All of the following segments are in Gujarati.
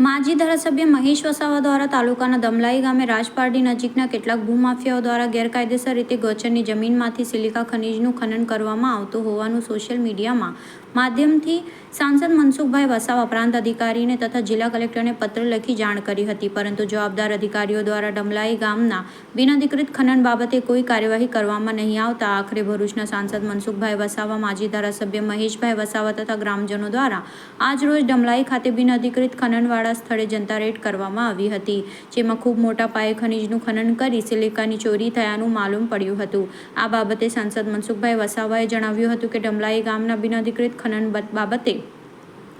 માજી ધારાસભ્ય મહેશ વસાવા દ્વારા તાલુકાના દમલાઈ ગામે રાજપારડી નજીકના કેટલાક ભૂમાફિયાઓ દ્વારા ગેરકાયદેસર રીતે ગોચરની જમીનમાંથી સિલિકા ખનીજનું ખનન કરવામાં આવતું હોવાનું સોશિયલ મીડિયામાં માધ્યમથી સાંસદ મનસુખભાઈ વસાવા, પ્રાંત અધિકારીને તથા જિલ્લા કલેક્ટરને પત્ર લખી જાણ કરી હતી. પરંતુ જવાબદાર અધિકારીઓ દ્વારા ડમલાઈ ગામના બિનઅધિકૃત ખનન બાબતે કોઈ કાર્યવાહી કરવામાં નહીં આવતા આખરે ભરૂચના સાંસદ મનસુખભાઈ વસાવા, માજી ધારાસભ્ય મહેશભાઈ વસાવા તથા ગ્રામજનો દ્વારા આજરોજ ડમલાઈ ખાતે બિનઅધિકૃત ખનનવાળા સ્થળે જનતા રેડ કરવામાં આવી હતી, જેમાં ખૂબ મોટા પાયે ખનીજનું ખનન કરી સિલિકાની ચોરી થયાનું માલુમ પડ્યું હતું. આ બાબતે સાંસદ મનસુખભાઈ વસાવાએ જણાવ્યું હતું કે ડમલાઈ ગામના બિનઅધિકૃત ખનન બાબતે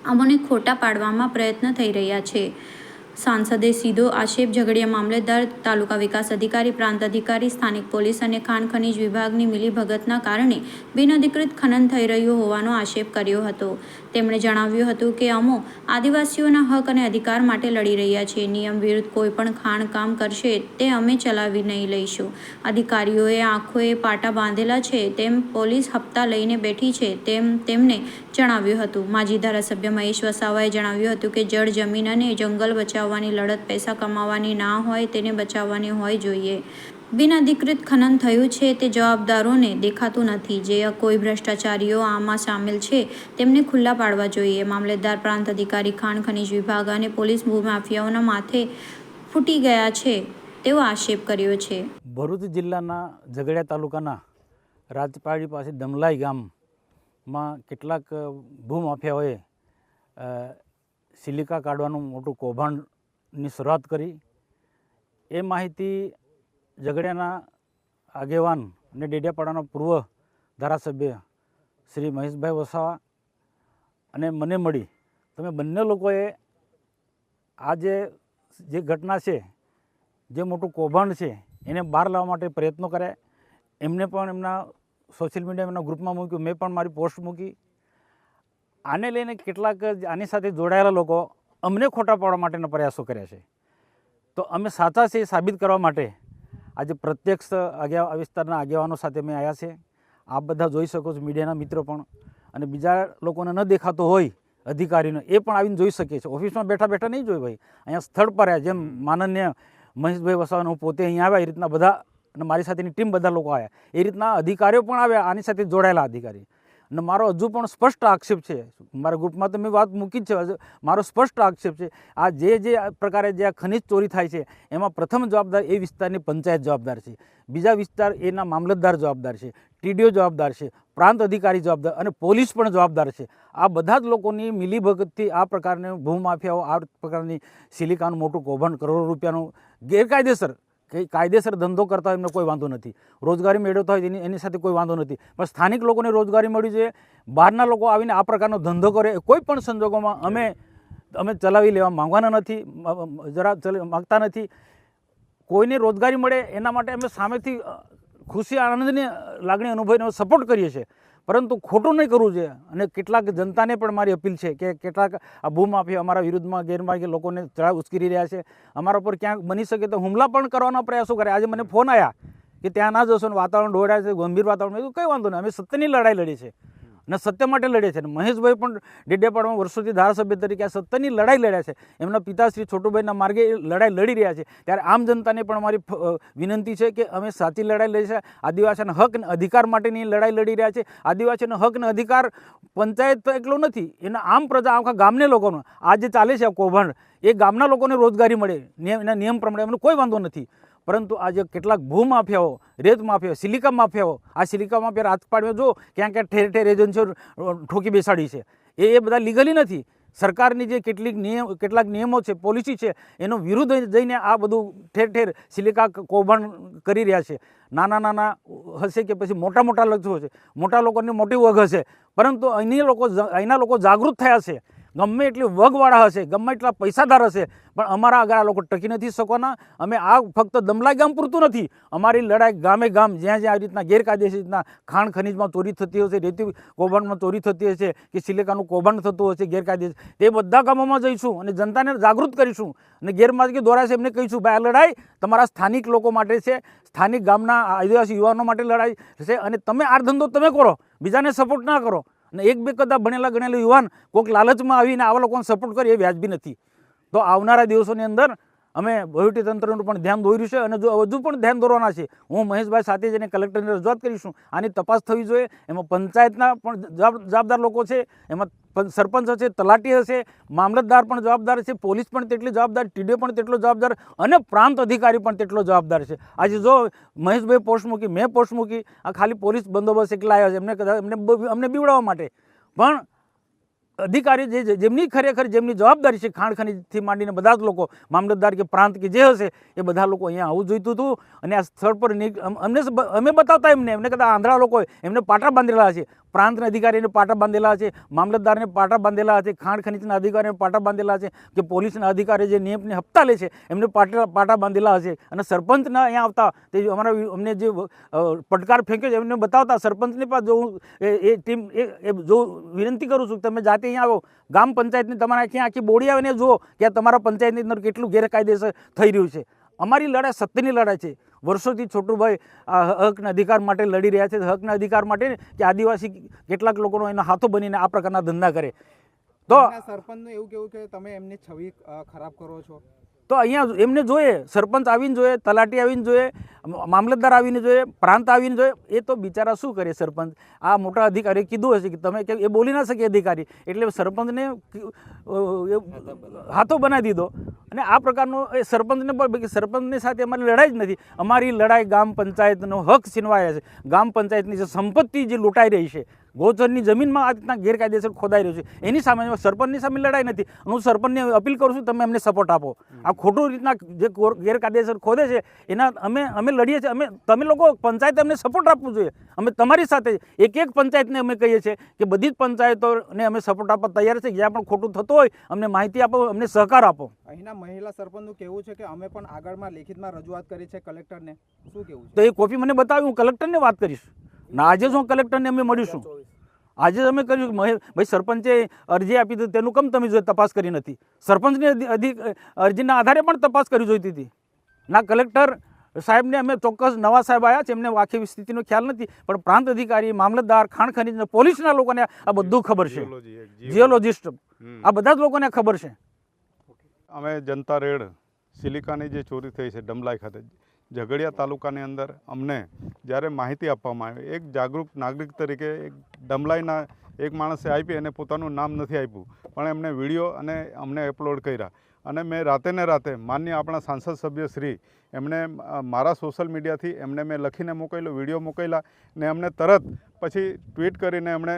અમોને ખોટા પાડવામાં પ્રયત્ન થઈ રહ્યા છે. સાંસદે સીધો આક્ષેપ ઝઘડિયા મામલતદાર તાલુકા વિકાસ અધિકારી, પ્રાંત અધિકારી, સ્થાનિક પોલીસ અને ખાણ ખનીજ વિભાગની મિલીભગતના કારણે બિનઅધિકૃત ખનન થઈ રહ્યું હોવાનો આક્ષેપ કર્યો હતો. તેમણે જણાવ્યું હતું કે અમો આદિવાસીઓના હક અને અધિકાર માટે લડી રહ્યા છે. નિયમ વિરુદ્ધ કોઈપણ ખાણ કામ કરશે તે અમે ચલાવી નહીં લઈશું. અધિકારીઓએ આંખોએ પાટા બાંધેલા છે તેમ પોલીસ હપ્તા લઈને બેઠી છે તેમ તેમને જણાવ્યું હતું. માજી ધારાસભ્ય મહેશ વસાવાએ જણાવ્યું હતું કે જળ જમીન અને જંગલ બચાવવાની લડત, પૈસા કમાવાની ના હોય તેને બચાવવાની હોય જોઈએ. બિનઅધિકૃત ખનન થયું છે તે જવાબદારોને દેખાતું નથી. જે કોઈ ભ્રષ્ટાચારીઓ આમાં સામેલ છે તેમને ખુલ્લા પાડવા જોઈએ. મામલેદાર પ્રાંત અધિકારી, ખાણ ખનીજ વિભાગ અને પોલીસ ભૂમાફિયાઓના માથે ફૂટી ગયા છે તેવો આક્ષેપ કર્યો છે. ભરૂચ જિલ્લાના ઝઘડિયા તાલુકાના રાજપાડી પાસે દમલાઈ ગામમાં કેટલાક ભૂમાફિયાઓએ સિલિકા કાઢવાનું મોટું કૌભાંડની શરૂઆત કરી. એ માહિતી ઝઘડિયાના આગેવાન અને ડેડિયાપાડાના પૂર્વ ધારાસભ્ય શ્રી મહેશભાઈ વસાવા અને મને મળી. તમે બંને લોકોએ આ જે જે ઘટના છે, જે મોટું કૌભાંડ છે, એને બહાર લાવવા માટે પ્રયત્નો કર્યા. એમને પણ એમના સોશિયલ મીડિયા એમના ગ્રુપમાં મૂક્યું. મેં પણ મારી પોસ્ટ મૂકી. આને લઈને કેટલાક આની સાથે જોડાયેલા લોકો અમને ખોટા પાડવા માટેના પ્રયાસો કર્યા છે. તો અમે સાચા છે એ સાબિત કરવા માટે આજે પ્રત્યક્ષ આગેવા વિસ્તારના આગેવાનો સાથે મેં આવ્યા છે. આપ બધા જોઈ શકો છો, મીડિયાના મિત્રો પણ. અને બીજા લોકોને ન દેખાતો હોય, અધિકારીનો એ પણ આવીને જોઈ શકે છે. ઓફિસમાં બેઠા બેઠા નહીં જોઈ ભાઈ. અહીંયા સ્થળ પર આવ્યા જેમ માનન્ય મહેશભાઈ વસાવાને હું પોતે અહીંયા આવ્યા, એ રીતના બધા અને મારી સાથેની ટીમ બધા લોકો આવ્યા એ રીતના અધિકારીઓ પણ આવ્યા, આની સાથે જોડાયેલા અધિકારી. અને મારો હજુ પણ સ્પષ્ટ આક્ષેપ છે. મારા ગ્રુપમાં તો મેં વાત મૂકી જ છે. મારો સ્પષ્ટ આક્ષેપ છે. આ જે જે પ્રકારે જે આ ખનિજ ચોરી થાય છે, એમાં પ્રથમ જવાબદાર એ વિસ્તારની પંચાયત જવાબદાર છે. બીજા વિસ્તાર એના મામલતદાર જવાબદાર છે. ટીડીઓ જવાબદાર છે. પ્રાંત અધિકારી જવાબદાર અને પોલીસ પણ જવાબદાર છે. આ બધા જ લોકોની મિલીભગતથી આ પ્રકારની ભૂમાફિયાઓ આ પ્રકારની સિલિકાનું મોટું કૌભાંડ કરોડો રૂપિયાનું ગેરકાયદેસર કાયદેસર ધંધો કરતા હોય એમને કોઈ વાંધો નથી. રોજગારી મેળવતા હોય એની એની સાથે કોઈ વાંધો નથી. પણ સ્થાનિક લોકોને રોજગારી મળી છે, બહારના લોકો આવીને આ પ્રકારનો ધંધો કરે કોઈ પણ સંજોગોમાં અમે અમે ચલાવી લેવા માંગવાના નથી જરા માગતા નથી. કોઈને રોજગારી મળે એના માટે અમે સામેથી ખુશી, આનંદની લાગણી, અનુભવીને સપોર્ટ કરીએ છીએ. પરંતુ ખોટું નહીં કરવું જોઈએ. અને કેટલાક જનતાને પણ મારી અપીલ છે કે કેટલાક આ ભૂમાફી અમારા વિરુદ્ધમાં ગેરમાર્ગે લોકોને ચડા ઉશ્કેરી રહ્યા છે. અમારા પર ક્યાંક બની શકે તો હુમલા પણ કરવાના પ્રયાસો કરે. આજે મને ફોન આવ્યા કે ત્યાં ના જશો ને વાતાવરણ ઢોળાય છે, ગંભીર વાતાવરણ. મેં કંઈ વાંધો નહીં, અમે સત્યની લડાઈ લડી છે. અને સત્ય માટે લડે છે. અને મહેશભાઈ પણ ડેડિયાપાડામાં વર્ષોથી ધારાસભ્ય તરીકે આ સત્યની લડાઈ લડ્યા છે. એમના પિતાશ્રી છોટુભાઈના માર્ગે લડાઈ લડી રહ્યા છે. ત્યારે આમ જનતાને પણ અમારી વિનંતી છે કે અમે સાચી લડાઈ લડી છે. આદિવાસીના હક અને અધિકાર માટેની લડાઈ લડી રહ્યા છે. આદિવાસીનો હક અને અધિકાર પંચાયત તો એકલો નથી. એના આમ પ્રજા આખા ગામને લોકોનો. આ જે ચાલે છે આ કૌભાંડ. એ ગામના લોકોને રોજગારી મળે. એના નિયમ પ્રમાણે એમનો કોઈ વાંધો નથી. પરંતુ આજે કેટલાક ભૂમાફિયાઓ રેત માફિયાઓ, સિલિકા માફિયાઓ, આ સિલિકા માફિયા રાજપાડમાં જો ક્યાં ક્યાં ઠેર ઠેર એજન્સીઓ ઠોકી બેસાડી છે. એ એ બધા લીગલી નથી. સરકારની જે કેટલીક નિયમ, કેટલાક નિયમો છે, પોલિસી છે, એનો વિરુદ્ધ જઈને આ બધું ઠેર ઠેર સિલિકા કૌભાંડ કરી રહ્યા છે. નાના નાના હશે કે પછી મોટા મોટા લક્ષો છે મોટા લોકોની મોટી વગ હશે. પરંતુ અહીંની લોકો અહીંના લોકો જાગૃત થયા છે. ગમે એટલી વગવાળા હશે, ગમે એટલા પૈસાદાર હશે, પણ અમારા આગળ આ લોકો ટકી નથી શકવાના. અમે આ ફક્ત દમલાઈ ગામ પૂરતું નથી. અમારી લડાઈ ગામે ગામ, જ્યાં જ્યાં આવી રીતના ગેરકાયદેસર રીતના ખાણ ખનીજમાં ચોરી થતી હશે, રેતી કૌભાંડમાં ચોરી થતી હશે, કે સિલિકાનું કૌભાંડ થતું હશે, ગેરકાયદેસર, તે બધા ગામોમાં જઈશું અને જનતાને જાગૃત કરીશું. અને ગેરમાર્ગે દોરાશે એમને કહીશું, ભાઈ, આ લડાઈ તમારા સ્થાનિક લોકો માટે છે, સ્થાનિક ગામના આદિવાસી યુવાનો માટે લડાઈ છે, અને તમે આ ધંધો તમે કરો, બીજાને સપોર્ટ ના કરો. અને એક બે કદા ભણેલા ગણેલા યુવાન કોઈક લાલચમાં આવીને આવા લોકોને સપોર્ટ કરે એ વ્યાજબી નથી. તો આવનારા દિવસોની અંદર અમે વહીવટીતંત્રનું પણ ધ્યાન દોર્યું છે અને જો હજુ પણ ધ્યાન દોરવાના છે, હું મહેશભાઈ સાથે જઈને કલેક્ટરને રજૂઆત કરીશું. આની તપાસ થવી જોઈએ. એમાં પંચાયતના પણ જવાબદાર લોકો છે. એમાં સરપંચ હશે, તલાટી હશે, મામલતદાર પણ જવાબદાર છે, પોલીસ પણ તેટલી જવાબદાર, ટીડીઓ પણ તેટલો જવાબદાર અને પ્રાંત અધિકારી પણ તેટલો જવાબદાર છે. આજે જો મહેશભાઈ પોસ્ટ મૂકી, મેં પોસ્ટ મૂકી, આ ખાલી પોલીસ બંદોબસ્ત એકલા આવ્યા છે. એમને કદાચ, એમને અમને બીવડાવવા માટે. પણ અધિકારી જે જેમની ખરેખર જેમની જવાબદારી છે, ખાણ માંડીને બધા જ લોકો, મામલતદાર કે પ્રાંત કે જે હશે, એ બધા લોકો અહીંયા આવવું જોઈતું હતું. અને આ સ્થળ પર અમને અમે બતાવતા એમને એમને કદાચ આંધળા લોકો એમને પાટા બાંધેલા છે પ્રાંતના અધિકારીને પાટા બાંધેલા છે, મામલતદારને પાટા બાંધેલા છે, ખાણ ખનીજના અધિકારીને પાટા બાંધેલા છે કે પોલીસના અધિકારી જે નિયમની હપ્તા લે છે, એમને પાટા પાટા બાંધેલા હશે અને સરપંચના અહીંયા આવતા, તે અમારા અમને જે પડકાર ફેંક્યો છે, એમને બતાવતા સરપંચને પણ જો હું એ ટીમ, એ જો વિનંતી કરું છું તમે જાતે અહીંયા આવો. ગામ પંચાયતની તમારા આખી આખી બોડી આવીને જુઓ કે તમારા પંચાયતની અંદર કેટલું ગેરકાયદેસર થઈ રહ્યું છે. અમારી લડાઈ સત્યની લડાઈ છે. વર્ષોથી છોટુભાઈ આ હકના અધિકાર માટે લડી રહ્યા છે. હકના અધિકાર માટે કે આદિવાસી કેટલાક લોકોનો એના હાથો બનીને આ પ્રકારના ધંધા કરે. તો સરપંચનું એવું કેવું કે તમે એમની છબી ખરાબ કરો છો. તો અહીંયા એમને જોઈએ, સરપંચ આવીને જોઈએ, તલાટી આવીને જોઈએ મામલતદાર આવીને જોઈએ, પ્રાંત આવીને જોઈએ. એ તો બિચારા શું કરે સરપંચ? આ મોટા અધિકારીએ કીધું હશે કે તમે કે, એ બોલી ના શકે અધિકારી. એટલે સરપંચને હાથો બનાવી દીધો. અને આ પ્રકારનો એ સરપંચને પણ સરપંચની સાથે અમારી લડાઈ જ નથી. અમારી લડાઈ ગામ પંચાયતનો હક છીનવાયા છે. ગામ પંચાયતની જે સંપત્તિ જે લૂંટાઈ રહી છે ગોચરની જમીનમાં આ રીતના ગેરકાયદેસર ખોદાઈ રહ્યું છે. એની સામે સરપંચની સામે લડાઈ નથી હું સરપંચને અપીલ કરું છું તમે અમને સપોર્ટ આપો. આ ખોટું રીતના જે ગેરકાયદેસર ખોદે છે એના અમે અમે લડીએ છીએ અમે તમે લોકો પંચાયત અમને સપોર્ટ આપવું જોઈએ. અમે તમારી સાથે એક એક પંચાયતને અમે કહીએ છીએ કે બધી જ પંચાયતોને અમે સપોર્ટ આપવા તૈયાર છે જ્યાં પણ ખોટું થતું હોય અમને માહિતી આપો અમને સહકાર આપો. અહીંના મહિલા સરપંચનું કહેવું છે કે અમે પણ આગળમાં લેખિતમાં રજૂઆત કરી છે કલેક્ટરને. શું કહેવું તો એ કોપી મને બતાવી હું કલેક્ટરને વાત કરીશ. ના આજે શું કલેક્ટરને અમે મળીશું આજે જ અમે કર્યું ભાઈ સરપંચે અરજી આપી હતી તેનું કમ તમે જો તપાસ કરી નથી? સરપંચની અરજીના આધારે પણ તપાસ કરવી જોઈતી હતી. ના કલેક્ટર સાહેબને અમે ચોક્કસ નવા સાહેબ આવ્યા છે એમને આખી સ્થિતિનો ખ્યાલ નથી પણ પ્રાંત અધિકારી મામલતદાર ખાણ ખનીજ પોલીસના લોકોને આ બધું ખબર છે. જીઓલોજીસ્ટ આ બધા જ લોકોને ખબર છે. અમે જનતા રેડ સિલિકાની જે ચોરી થઈ છે ડમલાઈ ખાતે ઝઘડિયા તાલુકાની અંદર અમને જ્યારે માહિતી આપવામાં આવી, એક જાગૃત નાગરિક તરીકે એક ડમલાઈના એક માણસે આપી અને પોતાનું નામ નથી આપ્યું, પણ એમણે વીડિયો અને અમને અપલોડ કર્યા. અને મેં રાતે ને રાતે માન્ય આપણા સાંસદ સભ્ય શ્રી, એમણે મારા સોશિયલ મીડિયાથી એમને મેં લખીને મોકલ્યો, વીડિયો મોકલ્યા ને એમને તરત પછી ટ્વીટ કરીને એમણે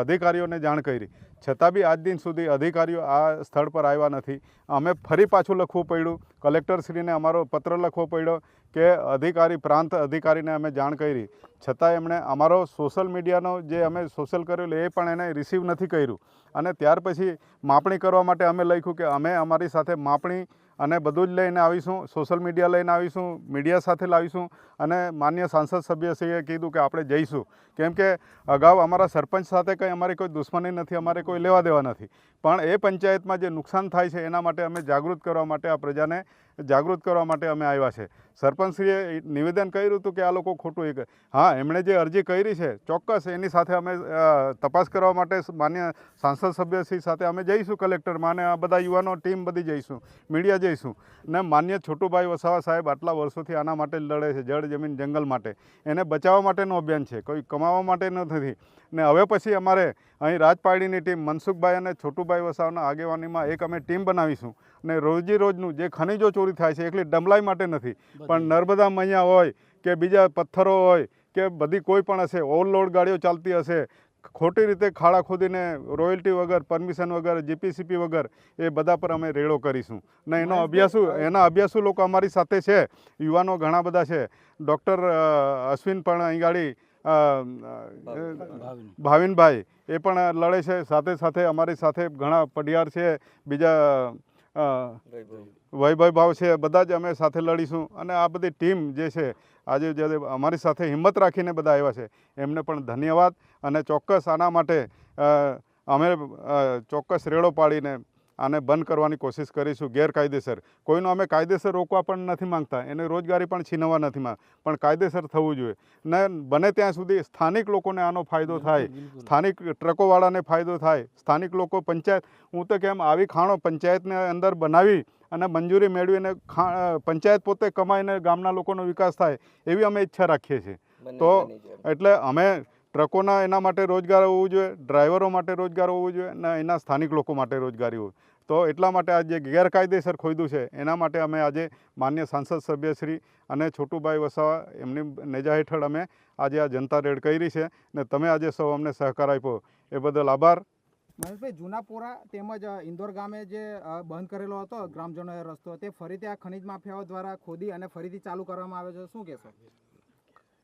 અધિકારીઓને જાણ કરી. છતાં બી આજ દિન સુધી અધિકારીઓ આ સ્થળ પર આવ્યા નથી. અમે ફરી પાછું લખવું પડ્યું. કલેક્ટરશ્રીને અમારો પત્ર લખવો પડ્યો કે અધિકારી, પ્રાંત અધિકારીને અમે જાણ કરી. છતાં એમણે અમારો સોશિયલ મીડિયાનો જે અમે સોશિયલ કરેલું એ પણ એને રિસીવ નથી કર્યું. અને ત્યાર પછી માપણી કરવા માટે અમે લખ્યું કે અમે અમારી સાથે માપણી અને બધું જ લઈને આવીશું સોશિયલ મીડિયા લઈને આવીશું મીડિયા સાથે લાવીશું અને માન્ય સાંસદ સભ્યશ્રીએ કીધું કે આપણે જઈશું. કેમ કે અગાઉ અમારા સરપંચ સાથે કંઈ અમારી કોઈ દુશ્મની નથી, અમારે કોઈ લેવા દેવા નથી. પણ એ પંચાયતમાં જે નુકસાન થાય છે, એના માટે અમે જાગૃત કરવા માટે આ પ્રજાને જાગૃત કરવા માટે અમે આવ્યા છે. સરપંચશ્રીએ નિવેદન કર્યું હતું કે આ લોકો ખોટું એક હા, એમણે જે અરજી કરી છે, ચોક્કસ એની સાથે અમે તપાસ કરવા માટે માન્ય સાંસદ સભ્યશ્રી સાથે અમે જઈશું કલેક્ટરમાં અને આ બધા યુવાનો, ટીમ બધી જઈશું, મીડિયા જઈશું. ને માન્ય છોટુભાઈ વસાવા સાહેબ આટલા વર્ષોથી આના માટે લડે છે, જળ જમીન જંગલ માટે. એને બચાવવા માટેનું અભિયાન છે, કોઈ કમાવા માટે નથી. ને હવે પછી અમારે અહીં રાજપાડીની ટીમ મનસુખભાઈ અને છોટુભાઈ વસાવના આગેવાનીમાં એક અમે ટીમ બનાવીશું. અને રોજી રોજનું જે ખનિજો ચોરી થાય છે એકલી ડમલાઈ માટે નથી પણ નર્મદા મૈયા હોય કે બીજા પથ્થરો હોય કે બધી કોઈ પણ હશે ઓવરલોડ ગાડીઓ ચાલતી હશે ખોટી રીતે ખાડા ખોદીને રોયલ્ટી વગર પરમિશન વગર જીપીસીપી વગર એ બધા પર અમે રેડો કરીશું. ને એનો અભ્યાસુ એના અભ્યાસુ લોકો અમારી સાથે છે યુવાનો ઘણા બધા છે. ડૉક્ટર અશ્વિન પણ અહીં ગાડી ભાવિનભાઈ એ પણ લડે છે. સાથે સાથે અમારી સાથે ઘણા પડિયાર છે. બીજા વૈભવ ભાવ છે. બધા જ અમે સાથે લડીશું. અને આ બધી ટીમ જે છે આજે જે અમારી સાથે હિંમત રાખીને બધા આવ્યા છે એમને પણ ધન્યવાદ. અને ચોક્કસ આના માટે અમે ચોક્કસ રેડો પાડીને આને બંધ કરવાની કોશિશ કરીશું ગેરકાયદેસર. કોઈનો અમે કાયદેસર રોકવા પણ નથી માંગતા એને રોજગારી પણ છીનવવા નથી માંગ પણ કાયદેસર થવું જોઈએ. ને બને ત્યાં સુધી સ્થાનિક લોકોને આનો ફાયદો થાય. સ્થાનિક ટ્રકોવાળાને ફાયદો થાય. સ્થાનિક લોકો પંચાયત હું તો કેમ આવી ખાણો પંચાયતને અંદર બનાવી અને મંજૂરી મેળવીને ખા પંચાયત પોતે કમાઈને ગામના લોકોનો વિકાસ થાય એવી અમે ઈચ્છા રાખીએ છીએ. તો એટલે અમે ટ્રકોના એના માટે રોજગાર હોવું જોઈએ, ડ્રાઈવરો માટે રોજગાર હોવું જોઈએ અને એના સ્થાનિક લોકો માટે રોજગારી હોય. તો એટલા માટે આ જે ગેરકાયદેસર ખોયદું છે, એના માટે અમે આજે માન્ય સાંસદ સભ્યશ્રી અને છોટુભાઈ વસાવા એમની નેજા હેઠળ અમે આજે આ જનતા રેડ કરી છે ને તમે આજે સૌ અમને સહકાર આપ્યો. એ બદલ આભાર. મહેશભાઈ જૂનાપોરા તેમજ ઇન્દોર ગામે જે બંધ કરેલો હતો, ગ્રામજનોએ રસ્તો, તે ફરીથી આ ખનિજ માફિયાઓ દ્વારા ખોદી અને ફરીથી ચાલુ કરવામાં આવે છે. શું કહેશો?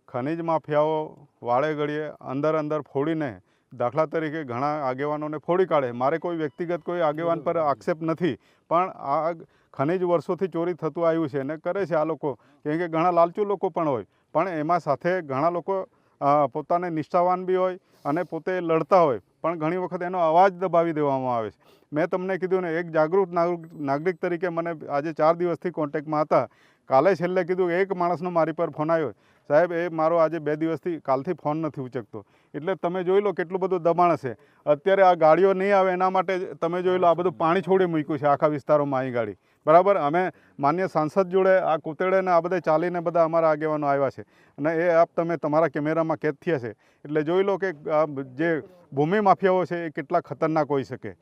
ખનિજ માફિયાઓ વાળે ઘડીએ અંદર અંદર ફોડીને દાખલા તરીકે ઘણા આગેવાનોને ફોડી કાઢે. મારે કોઈ વ્યક્તિગત કોઈ આગેવાન પર આક્ષેપ નથી પણ આ ખનિજ વર્ષોથી ચોરી થતું આવ્યું છે અને કરે છે આ લોકો. કેમ કે ઘણા લાલચુ લોકો પણ હોય પણ એમાં સાથે ઘણા લોકો પોતાને નિષ્ઠાવાન બી હોય અને પોતે લડતા હોય પણ ઘણી વખત એનો અવાજ દબાવી દેવામાં આવે છે. મેં તમને કીધું ને એક જાગૃત નાગરિક નાગરિક તરીકે મને આજે ચાર દિવસથી કોન્ટેક્ટમાં હતા. કાલે છેલ્લે કીધું એક માણસનો મારી પર ફોન આવ્યો. સાહેબ, એ મારો આજે બે દિવસથી કાલથી ફોન નથી ઉચકતો. એટલે તમે જોઈ લો કેટલું બધું દબાણ હશે. અત્યારે આ ગાડીઓ નહીં આવે એના માટે તમે જોઈ લો આ બધું પાણી છોડી મૂક્યું છે આખા વિસ્તારોમાં અહીં ગાડી. બરાબર? અમે માન્ય સાંસદ જોડે આ કુતેડેને આ બધે ચાલીને બધા અમારા આગેવાનો આવ્યા છે. અને એ આપ તમે તમારા કેમેરામાં કેદ થયા છે. એટલે જોઈ લો કે જે ભૂમિ માફિયાઓ છે એ કેટલા ખતરનાક હોઈ શકે.